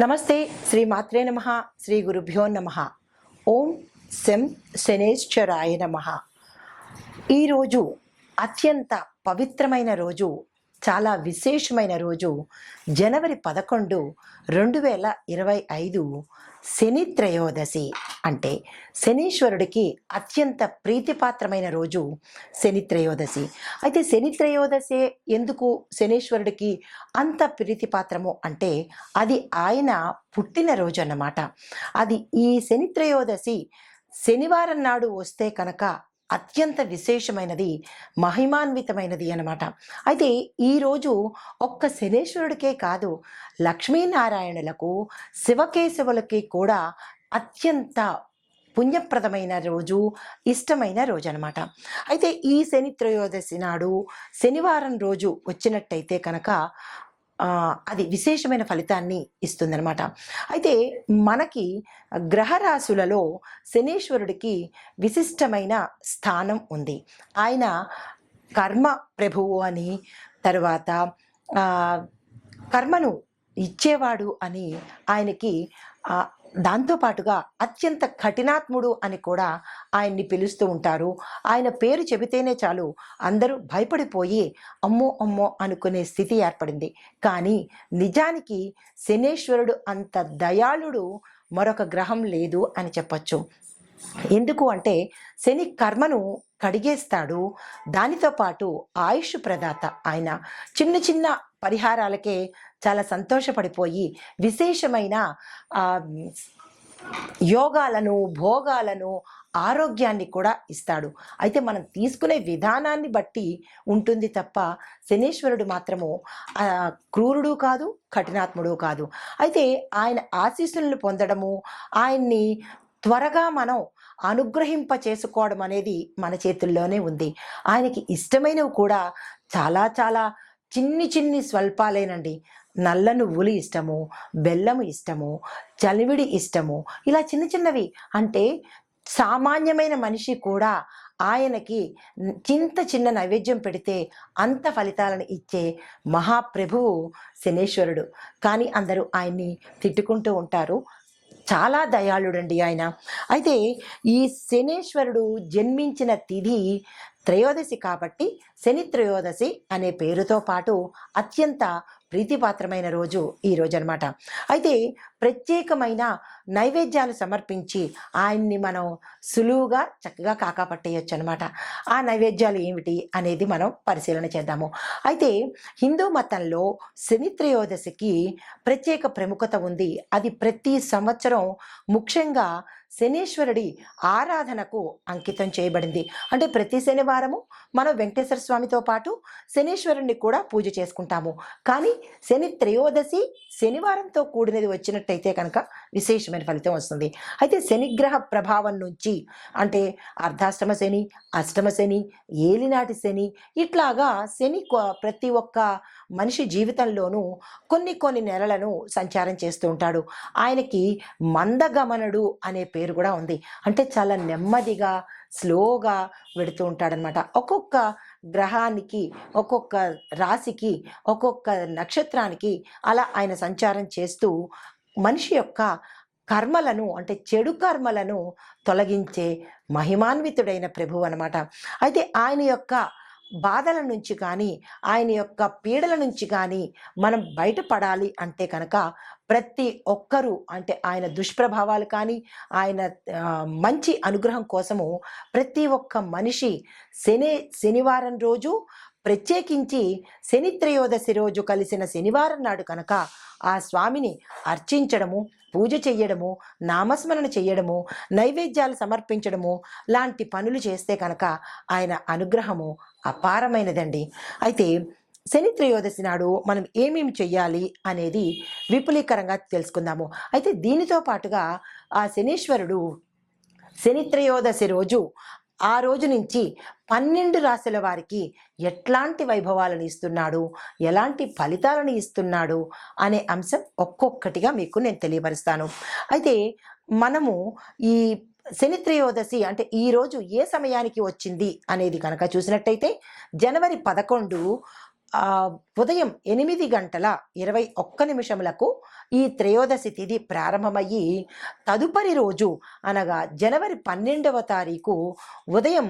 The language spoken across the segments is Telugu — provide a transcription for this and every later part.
నమస్తే శ్రీ మాత్రే నమ శ్రీ గురుభ్యో నమ. ఓం శం శనేశ్వరాయ నమ. ఈరోజు అత్యంత పవిత్రమైన రోజు చాలా విశేషమైన రోజు జనవరి పదకొండు రెండు వేల ఇరవై ఐదు శని త్రయోదశి అంటే శనీశ్వరుడికి అత్యంత ప్రీతిపాత్రమైన రోజు శని త్రయోదశి. అయితే శని త్రయోదశే ఎందుకు శనీశ్వరుడికి అంత ప్రీతిపాత్రము అంటే అది ఆయన పుట్టినరోజు అన్నమాట. అది ఈ శని త్రయోదశి శనివారం నాడు వస్తే కనుక అత్యంత విశేషమైనది మహిమాన్వితమైనది అనమాట అయితే ఈరోజు ఒక్క శనేశ్వరుడికే కాదు లక్ష్మీనారాయణులకు శివకేశవులకి కూడా అత్యంత పుణ్యప్రదమైన రోజు ఇష్టమైన రోజు అనమాట అయితే ఈ శని త్రయోదశి నాడు శనివారం రోజు వచ్చినట్టయితే కనుక అది విశేషమైన ఫలితాన్ని ఇస్తుందనమాట అయితే మనకి గ్రహరాశులలో శనీశ్వరుడికి విశిష్టమైన స్థానం ఉంది. ఆయన కర్మ ప్రభువు అని తర్వాత కర్మను ఇచ్చేవాడు అని ఆయనకి దాంతోపాటుగా అత్యంత కఠినాత్ముడు అని కూడా ఆయన్ని పిలుస్తూ ఉంటారు. ఆయన పేరు చెబితేనే చాలు అందరూ భయపడిపోయి అమ్మో అమ్మో అనుకునే స్థితి ఏర్పడింది. కానీ నిజానికి శనేశ్వరుడు అంత దయాళుడు మరొక గ్రహం లేదు అని చెప్పొచ్చు. ఎందుకు అంటే శని కర్మను కడిగేస్తాడు. దానితో పాటు ఆయుష్ ప్రదాత ఆయన చిన్న చిన్న పరిహారాలకే చాలా సంతోషపడిపోయి విశేషమైన యోగాలను భోగాలను ఆరోగ్యాన్ని కూడా ఇస్తాడు. అయితే మనం తీసుకునే విధానాన్ని బట్టి ఉంటుంది తప్ప శనీశ్వరుడు మాత్రము క్రూరుడు కాదు కఠినాత్ముడు కాదు. అయితే ఆయన ఆశీస్సులను పొందడము ఆయన్ని త్వరగా మనం అనుగ్రహింప చేసుకోవడం అనేది మన చేతుల్లోనే ఉంది. ఆయనకి ఇష్టమైనవి కూడా చాలా చాలా చిన్ని చిన్ని స్వల్పాలేనండి. నల్ల నువ్వులు ఇష్టము బెల్లము ఇష్టము చలివిడి ఇష్టము ఇలా చిన్న చిన్నవి. అంటే సామాన్యమైన మనిషి కూడా ఆయనకి చింత చిన్న నైవేద్యం పెడితే అంత ఫలితాలను ఇచ్చే మహాప్రభువు శనేశ్వరుడు. కానీ అందరూ ఆయన్ని తిట్టుకుంటూ ఉంటారు. చాలా దయాళుడండి ఆయన. అయితే ఈ శనేశ్వరుడు జన్మించిన తిథి త్రయోదశి కాబట్టి శని త్రయోదశి అనే పేరుతో పాటు అత్యంత ప్రీతిపాత్రమైన రోజు ఈ రోజు అనమాట అయితే ప్రత్యేకమైన నైవేద్యాలు సమర్పించి ఆయన్ని మనం సులువుగా చక్కగా కాకాపట్టేయచ్చు అనమాట ఆ నైవేద్యాలు ఏమిటి అనేది మనం పరిశీలన చేద్దాము. అయితే హిందూ మతంలో శని త్రయోదశికి ప్రత్యేక ప్రముఖత ఉంది. అది ప్రతి సంవత్సరం ముఖ్యంగా శనీశ్వరుడి ఆరాధనకు అంకితం చేయబడింది. అంటే ప్రతి శని వారము మనం వెంకటేశ్వర స్వామితో పాటు శనీశ్వరుణ్ణి కూడా పూజ చేసుకుంటాము. కానీ శని త్రయోదశి శనివారంతో కూడినది వచ్చినట్టయితే కనుక విశేషమైన ఫలితం వస్తుంది. అయితే శనిగ్రహ ప్రభావం నుంచి అంటే అర్ధాష్టమ శని అష్టమ శని ఏలినాటి శని ఇట్లాగా శని ప్రతి ఒక్క మనిషి జీవితంలోనూ కొన్ని కొన్ని నెలలను సంచారం చేస్తూ ఉంటాడు. ఆయనకి మందగమనుడు అనే పేరు కూడా ఉంది. అంటే చాలా నెమ్మదిగా స్లోగా వెడుతూ అనమాట ఒక్కొక్క గ్రహానికి ఒక్కొక్క రాశికి ఒక్కొక్క నక్షత్రానికి అలా ఆయన సంచారం చేస్తూ మనిషి యొక్క కర్మలను అంటే చెడు కర్మలను తొలగించే మహిమాన్వితుడైన ప్రభువు అనమాట అయితే ఆయన యొక్క బాధల నుంచి కానీ ఆయన యొక్క పీడల నుంచి కానీ మనం బయటపడాలి అంటే కనుక ప్రతి ఒక్కరూ అంటే ఆయన దుష్ప్రభావాలు కానీ ఆయన మంచి అనుగ్రహం కోసము ప్రతి ఒక్క మనిషి శని శనివారం రోజు ప్రత్యేకించి శని త్రయోదశి రోజు కలిసిన శనివారం నాడు కనుక ఆ స్వామిని అర్చించడము పూజ చెయ్యడము నామస్మరణ చెయ్యడము నైవేద్యాలు సమర్పించడము లాంటి పనులు చేస్తే కనుక ఆయన అనుగ్రహము అపారమైనదండి. అయితే శని త్రయోదశి నాడు మనం ఏమేమి చెయ్యాలి అనేది విపులీకరంగా తెలుసుకుందాము. అయితే దీనితో పాటుగా ఆ శనీశ్వరుడు శని త్రయోదశి రోజు ఆ రోజు నుంచి పన్నెండు రాశుల వారికి ఎట్లాంటి వైభవాలను ఇస్తున్నాడు? ఎలాంటి ఫలితాలను ఇస్తున్నాడు? అనే అంశం ఒక్కొక్కటిగా మీకు నేను తెలియపరుస్తాను. అయితే మనము ఈ శని త్రయోదశి అంటే ఈరోజు ఏ సమయానికి వచ్చింది అనేది కనుక చూసినట్టయితే జనవరి పదకొండు ఉదయం ఎనిమిది గంటల ఇరవై ఒక్క నిమిషములకు ఈ త్రయోదశి తిథి ప్రారంభమయ్యి తదుపరి రోజు అనగా జనవరి పన్నెండవ తారీఖు ఉదయం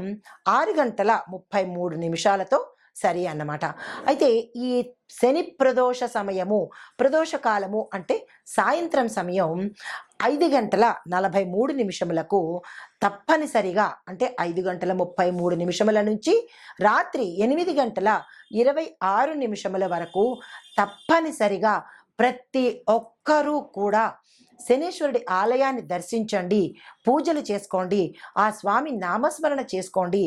ఆరు గంటల ముప్పై మూడు నిమిషాలతో సరి అన్నమాట. అయితే ఈ శని ప్రదోష సమయము ప్రదోష కాలము అంటే సాయంత్రం సమయం ఐదు గంటల నలభై మూడు నిమిషములకు తప్పనిసరిగా అంటే ఐదు గంటల ముప్పై మూడు నిమిషముల నుంచి రాత్రి ఎనిమిది గంటల ఇరవై ఆరు నిమిషముల వరకు తప్పనిసరిగా ప్రతి ఒక్కరూ కూడా శనీశ్వరుడి ఆలయాన్ని దర్శించండి పూజలు చేసుకోండి ఆ స్వామి నామస్మరణ చేసుకోండి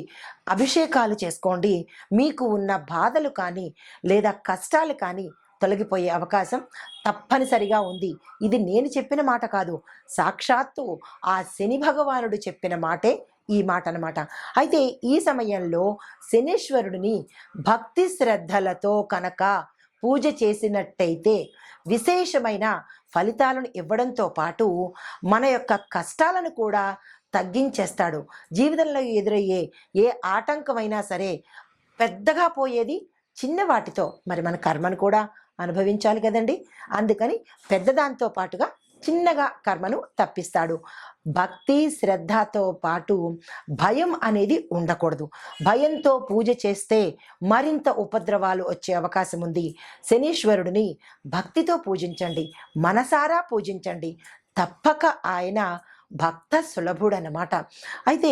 అభిషేకాలు చేసుకోండి. మీకు ఉన్న బాధలు కానీ లేదా కష్టాలు కానీ తొలగిపోయే అవకాశం తప్పనిసరిగా ఉంది. ఇది నేను చెప్పిన మాట కాదు. సాక్షాత్తు ఆ శని భగవానుడు చెప్పిన మాటే ఈ మాట అనమాట అయితే ఈ సమయంలో శనీశ్వరుడిని భక్తి శ్రద్ధలతో కనుక పూజ చేసినట్టయితే విశేషమైన ఫలితాలను ఇవ్వడంతో పాటు మన యొక్క కష్టాలను కూడా తగ్గించేస్తాడు. జీవితంలో ఎదురయ్యే ఏ ఆటంకమైనా సరే పెద్దగా పోయేది చిన్న వాటితో. మరి మన కర్మను కూడా అనుభవించాలి కదండి. అందుకని పెద్దదాంతో పాటుగా చిన్నగా కర్మను తప్పిస్తాడు. భక్తి శ్రద్ధతో పాటు భయం అనేది ఉండకూడదు. భయంతో పూజ చేస్తే మరింత ఉపద్రవాలు వచ్చే అవకాశం ఉంది. శనీశ్వరుడిని భక్తితో పూజించండి. మనసారా పూజించండి. తప్పక ఆయన భక్త సులభుడు అన్నమాట అయితే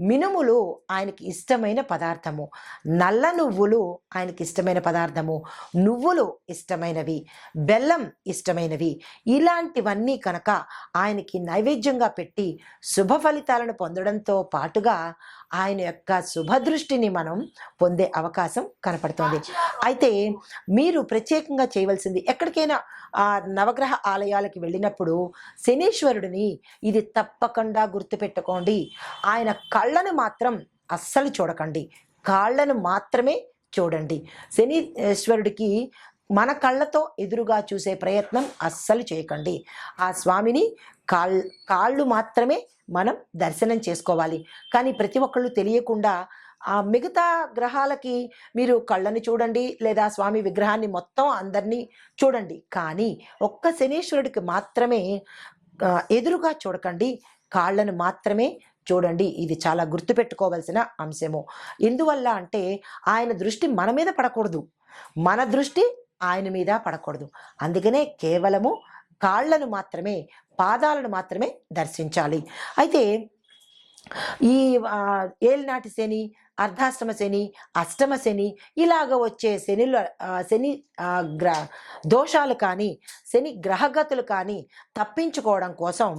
మినుములు ఆయనకి ఇష్టమైన పదార్థము. నల్ల నువ్వులు ఆయనకి ఇష్టమైన పదార్థము. నువ్వులు ఇష్టమైనవి. బెల్లం ఇష్టమైనవి. ఇలాంటివన్నీ కనుక ఆయనకి నైవేద్యంగా పెట్టి శుభ ఫలితాలను పొందడంతో పాటుగా ఆయన యొక్క శుభదృష్టిని మనం పొందే అవకాశం కనపడుతుంది. అయితే మీరు ప్రత్యేకంగా చేయవలసింది ఎక్కడికైనా ఆ నవగ్రహ ఆలయాలకి వెళ్ళినప్పుడు శనీశ్వరుడిని ఇది తప్పకుండా గుర్తుపెట్టుకోండి. ఆయన కళ్ళను మాత్రం అస్సలు చూడకండి. కాళ్ళను మాత్రమే చూడండి. శనీశ్వరుడికి మన కళ్ళతో ఎదురుగా చూసే ప్రయత్నం అస్సలు చేయకండి. ఆ స్వామిని కాళ్ కాళ్ళు మాత్రమే మనం దర్శనం చేసుకోవాలి. కానీ ప్రతి ఒక్కళ్ళు తెలియకుండా ఆ మిగతా గ్రహాలకి మీరు కళ్ళని చూడండి లేదా స్వామి విగ్రహాన్ని మొత్తం అందరినీ చూడండి. కానీ ఒక్క శనీశ్వరుడికి మాత్రమే ఎదురుగా చూడకండి. కాళ్ళను మాత్రమే చూడండి ఇది చాలా గుర్తుపెట్టుకోవాల్సిన అంశము. ఎందువల్ల అంటే ఆయన దృష్టి మన మీద పడకూడదు. మన దృష్టి ఆయన మీద పడకూడదు. అందుకనే కేవలము కాళ్ళను మాత్రమే పాదాలను మాత్రమే దర్శించాలి. అయితే ఈ ఏలినాటి శని అర్ధాష్టమ శని అష్టమ శని ఇలాగ వచ్చే శనిలో శని గ్ర దోషాలు కానీ శని గ్రహగతులు కానీ తప్పించుకోవడం కోసం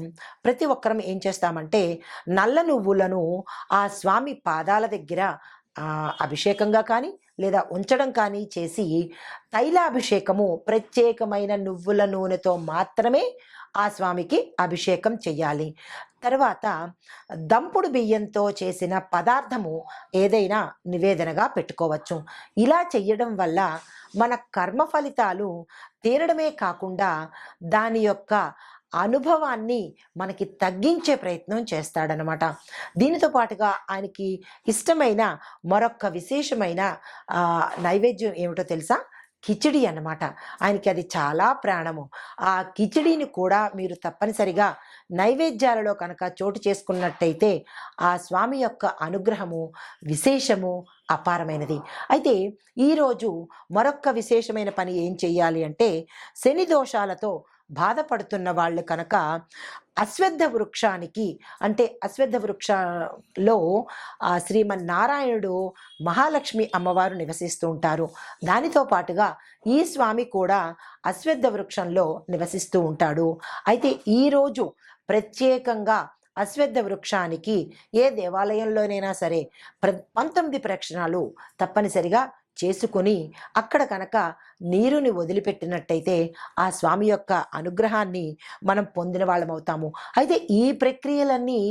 ప్రతి ఒక్కరం ఏం చేస్తామంటే నల్ల నువ్వులను ఆ స్వామి పాదాల దగ్గర అభిషేకంగా కానీ లేదా ఉంచడం కానీ చేసి తైలాభిషేకము ప్రత్యేకమైన నువ్వుల నూనెతో మాత్రమే ఆ స్వామికి అభిషేకం చెయ్యాలి. తర్వాత దంపుడు బియ్యంతో చేసిన పదార్థము ఏదైనా నివేదనగా పెట్టుకోవచ్చు. ఇలా చెయ్యడం వల్ల మన కర్మ ఫలితాలు తీరడమే కాకుండా దాని యొక్క అనుభవాన్ని మనకి తగ్గించే ప్రయత్నం చేస్తాడనమాట దీనితో పాటుగా ఆయనకి ఇష్టమైన మరొక విశేషమైన నైవేద్యం ఏమిటో తెలుసా? కిచిడి అన్నమాట. ఆయనకి అది చాలా ప్రాణము. ఆ కిచిడిని కూడా మీరు తప్పనిసరిగా నైవేద్యాలలో కనుక చోటు చేసుకున్నట్టయితే ఆ స్వామి యొక్క అనుగ్రహము విశేషము అపారమైనది. అయితే ఈరోజు మరొక్క విశేషమైన పని ఏం చేయాలి అంటే శని దోషాలతో బాధపడుతున్న వాళ్ళు కనుక అశ్వద్ధ వృక్షానికి అంటే అశ్వద్ధ వృక్షలో ఆ శ్రీమన్నారాయణుడు మహాలక్ష్మి అమ్మవారు నివసిస్తూ ఉంటారు. దానితో పాటుగా ఈ స్వామి కూడా అశ్వద్ధ వృక్షంలో నివసిస్తూ ఉంటాడు. అయితే ఈరోజు ప్రత్యేకంగా అశ్వద్ధ వృక్షానికి ఏ దేవాలయంలోనైనా సరే ప్ర పంతొమ్మిది ప్రక్షణాలు తప్పనిసరిగా చేసుకొని అక్కడ కనుక నీరుని వదిలిపెట్టినట్టయితే ఆ స్వామి యొక్క అనుగ్రహాన్ని మనం పొందిన వాళ్ళం అవుతాము. అయితే ఈ ప్రక్రియలన్నీ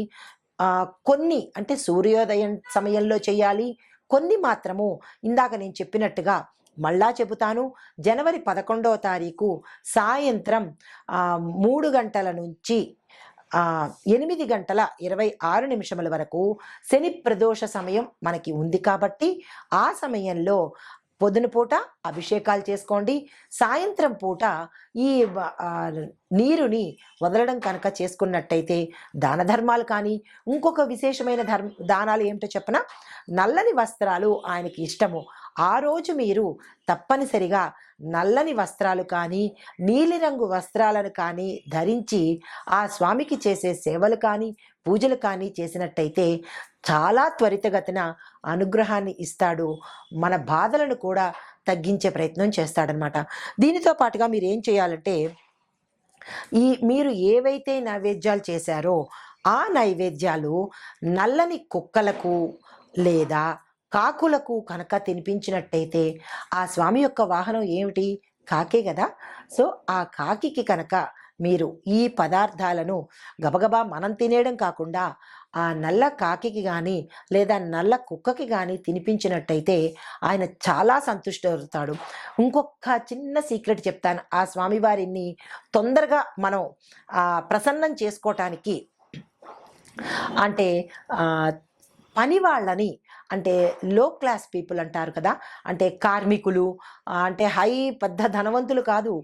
కొన్ని అంటే సూర్యోదయం సమయంలో చేయాలి కొన్ని మాత్రము ఇందాక నేను చెప్పినట్టుగా మళ్ళా చెబుతాను. జనవరి పదకొండవ తారీఖు సాయంత్రం మూడు గంటల నుంచి ఎనిమిది గంటల ఇరవై ఆరు నిమిషముల వరకు శని ప్రదోష సమయం మనకి ఉంది కాబట్టి ఆ సమయంలో పొద్దున పూట అభిషేకాలు చేసుకోండి. సాయంత్రం పూట ఈ నీరుని వదలడం కనుక చేసుకున్నట్టయితే దాన ధర్మాలు కానీ ఇంకొక విశేషమైన ధర్మ దానాలు ఏమిటో చెప్పన? నల్లని వస్త్రాలు ఆయనకి ఇష్టము. ఆ రోజు మీరు తప్పనిసరిగా నల్లని వస్త్రాలు కానీ నీలిరంగు వస్త్రాలను కానీ ధరించి ఆ స్వామికి చేసే సేవలు కానీ పూజలు కానీ చేసినట్టయితే చాలా త్వరితగతిన అనుగ్రహాన్ని ఇస్తాడు. మన బాధలను కూడా తగ్గించే ప్రయత్నం చేస్తాడనమాట దీనితో పాటుగా మీరు ఏం చేయాలంటే ఈ మీరు ఏవైతే నైవేద్యాలు చేశారో ఆ నైవేద్యాలు నల్లని కుక్కలకు లేదా కాకులకు కనుక తినిపించినట్టయితే ఆ స్వామి యొక్క వాహనం ఏమిటి? కాకే కదా. సో ఆ కాకికి కనుక మీరు ఈ పదార్థాలను గబగబా మనం తినేయడం కాకుండా ఆ నల్ల కాకికి కానీ లేదా నల్ల కుక్కకి కానీ తినిపించినట్టయితే ఆయన చాలా సంతుష్టవుతాడు. ఇంకొక చిన్న సీక్రెట్ చెప్తాను. ఆ స్వామివారిని తొందరగా మనం ఆ, ప్రసన్నం చేసుకోవటానికి అంటే పని వాళ్ళని అంటే లో క్లాస్ పీపుల్ అంటారు కదా. అంటే కార్మికులు అంటే హై పెద్ద ధనవంతులు కాదు.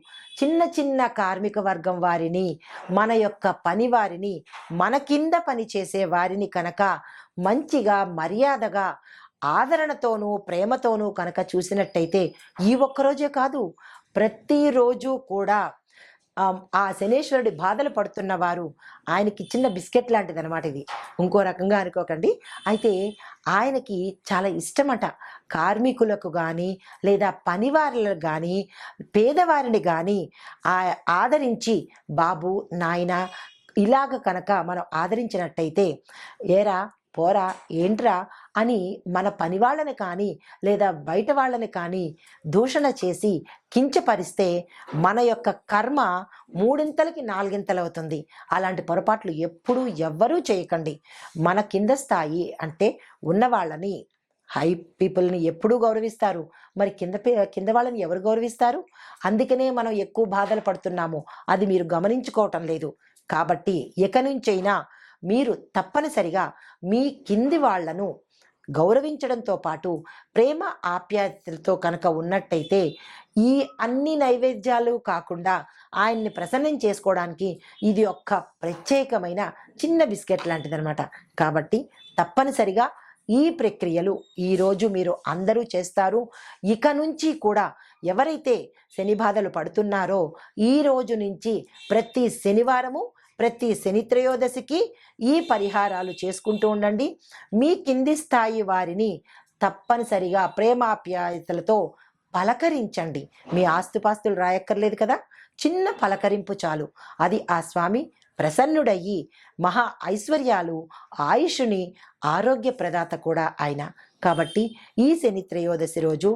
చిన్న చిన్న కార్మిక వర్గం వారిని మన యొక్క పని వారిని మన కింద పని చేసే వారిని కనుక మంచిగా మర్యాదగా ఆదరణతోనూ ప్రేమతోనూ కనుక చూసినట్టయితే ఈ ఒక్కరోజే కాదు. ప్రతిరోజు కూడా ఆ, శనేశ్వరుడి బాధలు పడుతున్న వారు ఆయనకి చిన్న బిస్కెట్ లాంటిది అనమాట ఇది. ఇంకో రకంగా అనుకోకండి. అయితే ఆయనకి చాలా ఇష్టమట. కార్మికులకు కానీ లేదా పనివారులకు కానీ పేదవారిని కానీ ఆ ఆదరించి బాబు నాయన ఇలాగ కనుక మనం ఆదరించినట్టయితే ఏరా పోరా ఏంట్రా అని మన పని వాళ్ళని కానీ లేదా బయట వాళ్ళని కానీ దూషణ చేసి కించపరిస్తే మన యొక్క కర్మ మూడింతలకి నాలుగింతలు అవుతుంది అలాంటి పొరపాట్లు ఎప్పుడూ ఎవ్వరూ చేయకండి. మన కింద స్థాయి అంటే ఉన్న వాళ్ళని హై పీపుల్ని ఎప్పుడూ గౌరవిస్తారు. మరి కింద పే- కింద వాళ్ళని ఎవరు గౌరవిస్తారు? అందుకనే మనం ఎక్కువ బాధలు పడుతున్నాము. అది మీరు గమనించుకోవటం లేదు. కాబట్టి ఇక నుంచైనా మీరు తప్పనిసరిగా మీ కింది వాళ్ళను గౌరవించడంతో పాటు ప్రేమ ఆప్యాయతలతో కనుక ఉన్నట్టయితే ఈ అన్ని నైవేద్యాలు కాకుండా ఆయన్ని ప్రసన్నం చేసుకోవడానికి ఇది ఒక్క ప్రత్యేకమైన చిన్న బిస్కెట్ లాంటిదనమాట కాబట్టి తప్పనిసరిగా ఈ ప్రక్రియలు ఈరోజు మీరు అందరూ చేస్తారు. ఇక నుంచి కూడా ఎవరైతే శని బాధలు పడుతున్నారో ఈ రోజు నుంచి ప్రతి శనివారము ప్రతి శని త్రయోదశికి ఈ పరిహారాలు చేసుకుంటూ ఉండండి. మీ కింది స్థాయి వారిని తప్పనిసరిగా ప్రేమాప్యాయతలతో పలకరించండి. మీ ఆస్తుపాస్తులు రాయక్కర్లేదు కదా? చిన్న పలకరింపు చాలు. అది ఆ స్వామి ప్రసన్నుడయ్యి మహా ఐశ్వర్యాలు ఆయుషుని ఆరోగ్య ప్రదాత కూడా ఆయన. కాబట్టి ఈ శని త్రయోదశి రోజు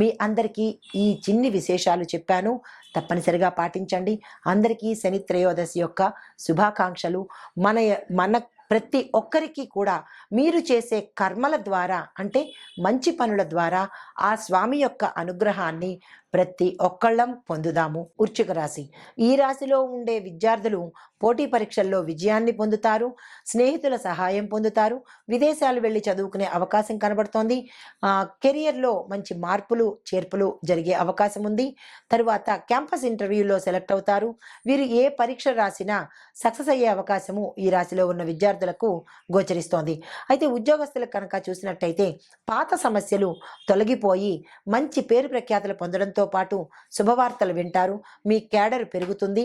మీ అందరికీ ఈ చిన్ని విశేషాలు చెప్పాను. తప్పనిసరిగా పాటించండి. అందరికీ శని త్రయోదశి యొక్క శుభాకాంక్షలు. మన మన ప్రతి ఒక్కరికి కూడా మీరు చేసే కర్మల ద్వారా అంటే మంచి పనుల ద్వారా ఆ స్వామి యొక్క అనుగ్రహాన్ని ప్రతి ఒక్కళ్ళం పొందుదాము. వృచ్చిక రాశి. ఈ రాశిలో ఉండే విద్యార్థులు పోటీ పరీక్షల్లో విజయాన్ని పొందుతారు స్నేహితుల సహాయం పొందుతారు విదేశాలు వెళ్ళి చదువుకునే అవకాశం కనబడుతోంది. కెరియర్లో మంచి మార్పులు చేర్పులు జరిగే అవకాశం ఉంది. తరువాత క్యాంపస్ ఇంటర్వ్యూలో సెలెక్ట్ అవుతారు. వీరు ఏ పరీక్ష రాసినా సక్సెస్ అయ్యే అవకాశము ఈ రాశిలో ఉన్న విద్యార్థులకు గోచరిస్తోంది. అయితే ఉద్యోగస్తులకు కనుక చూసినట్టయితే పాత సమస్యలు తొలగిపోయి మంచి పేరు ప్రఖ్యాతులు పొందడంతో పాటు శుభవార్తలు వింటారు. మీ క్యాడర్ పెరుగుతుంది.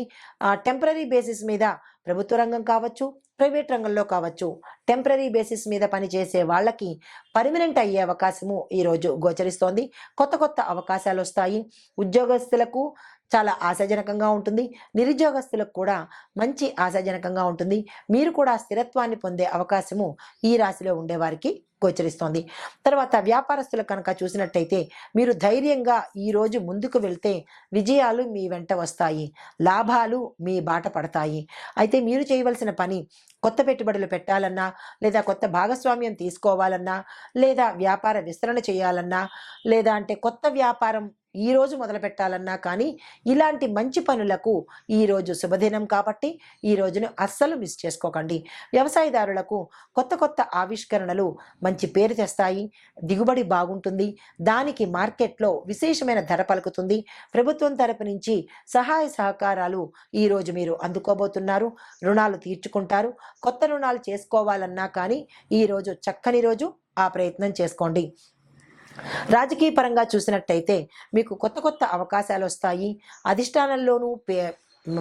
టెంపరీ బేసిస్ మీద ప్రభుత్వ రంగం కావచ్చు ప్రైవేట్ రంగంలో కావచ్చు టెంపరీ బేసిస్ మీద పనిచేసే వాళ్ళకి పర్మనెంట్ అయ్యే అవకాశము ఈరోజు గోచరిస్తోంది. కొత్త కొత్త అవకాశాలు వస్తాయి. ఉద్యోగస్తులకు చాలా ఆశాజనకంగా ఉంటుంది. నిరుద్యోగస్తులకు కూడా మంచి ఆశాజనకంగా ఉంటుంది. మీరు కూడా స్థిరత్వాన్ని పొందే అవకాశము ఈ రాశిలో ఉండేవారికి గోచరిస్తోంది. తర్వాత వ్యాపారస్తులు కనుక చూసినట్టయితే మీరు ధైర్యంగా ఈరోజు ముందుకు వెళ్తే విజయాలు మీ వెంట వస్తాయి. లాభాలు మీ బాట పడతాయి. అయితే మీరు చేయవలసిన పని కొత్త పెట్టుబడులు పెట్టాలన్నా లేదా కొత్త భాగస్వామ్యం తీసుకోవాలన్నా లేదా వ్యాపార విస్తరణ చేయాలన్నా లేదా అంటే కొత్త వ్యాపారం ఈరోజు మొదలు పెట్టాలన్నా కానీ ఇలాంటి మంచి పనులకు ఈరోజు శుభదినం కాబట్టి ఈ రోజును అస్సలు మిస్ చేసుకోకండి. వ్యవసాయదారులకు కొత్త కొత్త ఆవిష్కరణలు మంచి పేరు తెస్తాయి దిగుబడి బాగుంటుంది దానికి మార్కెట్లో విశేషమైన ధర పలుకుతుంది. ప్రభుత్వం తరపు నుంచి సహాయ సహకారాలు ఈరోజు మీరు అందుకోబోతున్నారు రుణాలు తీర్చుకుంటారు. కొత్త రుణాలు చేసుకోవాలన్నా కానీ ఈరోజు చక్కని రోజు ఆ ప్రయత్నం చేసుకోండి. రాజకీయ పరంగా చూసినట్టయితే మీకు కొత్త కొత్త అవకాశాలు వస్తాయి. అధిష్టానంలోనూ పే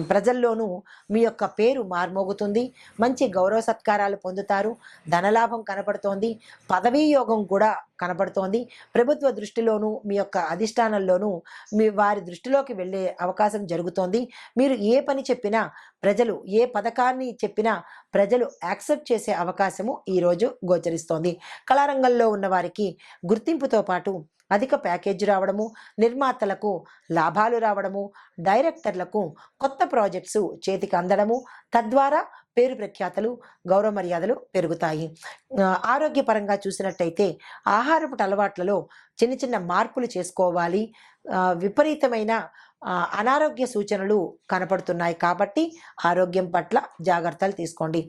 ప్రజల్లోనూ మీ యొక్క పేరు మార్మోగుతుంది. మంచి గౌరవ సత్కారాలు పొందుతారు. ధనలాభం కనపడుతోంది. పదవీ యోగం కూడా కనపడుతోంది. ప్రభుత్వ దృష్టిలోనూ మీ యొక్క అధిష్టానంలోనూ మీ వారి దృష్టిలోకి వెళ్ళే అవకాశం జరుగుతోంది. మీరు ఏ పని చెప్పినా ప్రజలు ఏ పథకాన్ని చెప్పినా ప్రజలు యాక్సెప్ట్ చేసే అవకాశము ఈరోజు గోచరిస్తోంది. కళారంగంలో ఉన్న వారికి గుర్తింపుతో పాటు అధిక ప్యాకేజ్ రావడము నిర్మాతలకు లాభాలు రావడము డైరెక్టర్లకు కొత్త ప్రాజెక్ట్స్ చేతికి అందడము తద్వారా పేరు ప్రఖ్యాతలు గౌరవ మర్యాదలు పెరుగుతాయి. ఆరోగ్యపరంగా చూసినట్టయితే ఆహారపు అలవాట్లలో చిన్న చిన్న మార్పులు చేసుకోవాలి. విపరీతమైన అనారోగ్య సూచనలు కనపడుతున్నాయి కాబట్టి ఆరోగ్యం పట్ల జాగ్రత్తలు తీసుకోండి.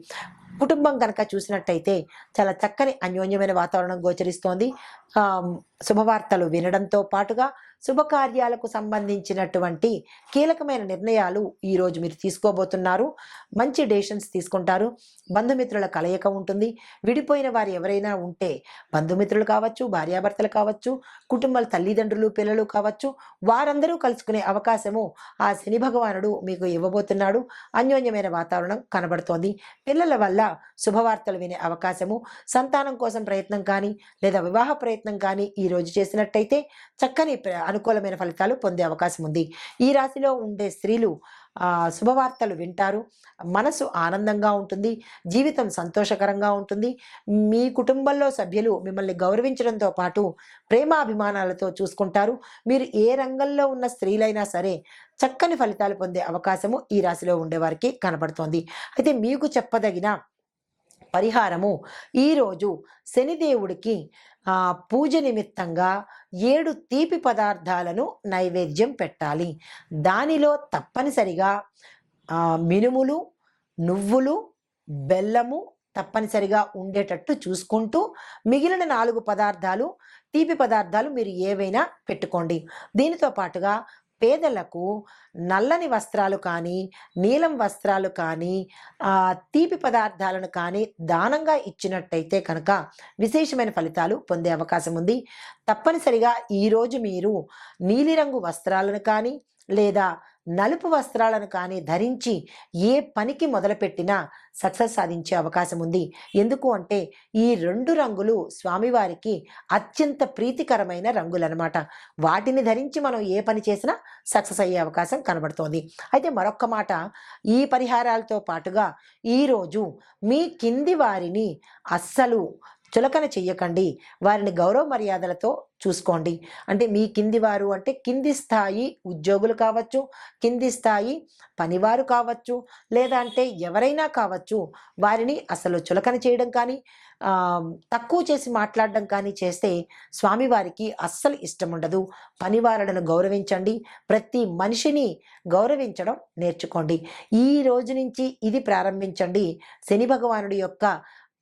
కుటుంబం కనుక చూసినట్టయితే చాలా చక్కని అన్యోన్యమైన వాతావరణం గోచరిస్తోంది. శుభవార్తలు వినడంతో పాటుగా శుభకార్యాలకు సంబంధించినటువంటి కీలకమైన నిర్ణయాలు ఈరోజు మీరు తీసుకోబోతున్నారు. మంచి డెసిషన్స్ తీసుకుంటారు. బంధుమిత్రుల కలయిక ఉంటుంది. విడిపోయిన వారు ఎవరైనా ఉంటే బంధుమిత్రులు కావచ్చు భార్యాభర్తలు కావచ్చు కుటుంబాల తల్లిదండ్రులు పిల్లలు కావచ్చు వారందరూ కలుసుకునే అవకాశము ఆ శని భగవానుడు మీకు ఇవ్వబోతున్నాడు. అన్యోన్యమైన వాతావరణం కనబడుతోంది. పిల్లల వల్ల శుభవార్తలు వినే అవకాశము సంతానం కోసం ప్రయత్నం కానీ లేదా వివాహ ప్రయత్నం కానీ ఈ రోజు చేసినట్టయితే చక్కని అనుకూలమైన ఫలితాలు పొందే అవకాశం ఉంది. ఈ రాశిలో ఉండే స్త్రీలు శుభవార్తలు వింటారు. మనసు ఆనందంగా ఉంటుంది. జీవితం సంతోషకరంగా ఉంటుంది. మీ కుటుంబంలో సభ్యులు మిమ్మల్ని గౌరవించడంతో పాటు ప్రేమాభిమానాలతో చూసుకుంటారు. మీరు ఏ రంగంలో ఉన్న స్త్రీలైనా సరే చక్కని ఫలితాలు పొందే అవకాశము ఈ రాశిలో ఉండేవారికి కనబడుతోంది. అయితే మీకు చెప్పదగిన పరిహారము ఈరోజు శనిదేవుడికి పూజ నిమిత్తంగా ఏడు తీపి పదార్థాలను నైవేద్యం పెట్టాలి. దానిలో తప్పనిసరిగా మినుములు నువ్వులు బెల్లము తప్పనిసరిగా ఉండేటట్టు చూసుకుంటూ మిగిలిన నాలుగు పదార్థాలు తీపి పదార్థాలు మీరు ఏవైనా పెట్టుకోండి. దీనితో పాటుగా పేదలకు నల్లని వస్త్రాలు కానీ నీలం వస్త్రాలు కానీ తీపి పదార్థాలను కానీ దానంగా ఇచ్చినట్టయితే కనుక విశేషమైన ఫలితాలు పొందే అవకాశం ఉంది. తప్పనిసరిగా ఈరోజు మీరు నీలిరంగు వస్త్రాలను కానీ లేదా నలుపు వస్త్రాలను కానీ ధరించి ఏ పనికి మొదలుపెట్టినా సక్సెస్ సాధించే అవకాశం ఉంది. ఎందుకు అంటే ఈ రెండు రంగులు స్వామివారికి అత్యంత ప్రీతికరమైన రంగులన్నమాట. వాటిని ధరించి మనం ఏ పని చేసినా సక్సెస్ అయ్యే అవకాశం కనబడుతోంది. అయితే మరొక్క మాట ఈ పరిహారాలతో పాటుగా ఈరోజు మీ కింది వారిని అస్సలు చులకన చెయ్యకండి. వారిని గౌరవ మర్యాదలతో చూసుకోండి. అంటే మీ కింది వారు అంటే కింది స్థాయి ఉద్యోగులు కావచ్చు కింది స్థాయి పనివారు కావచ్చు లేదా అంటే ఎవరైనా కావచ్చు వారిని అసలు చులకన చేయడం కానీ తక్కువ చేసి మాట్లాడడం కానీ చేస్తే స్వామివారికి అస్సలు ఇష్టం ఉండదు. పనివారులను గౌరవించండి. ప్రతి మనిషిని గౌరవించడం నేర్చుకోండి. ఈ రోజు నుంచి ఇది ప్రారంభించండి. శని భగవానుడి యొక్క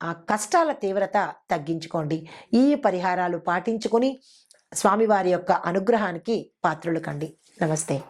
ఆ కష్టాల తీవ్రత తగ్గించుకోండి. ఈ పరిహారాలు పాటించుకొని స్వామివారి యొక్క అనుగ్రహానికి పాత్రులు కండి. నమస్తే.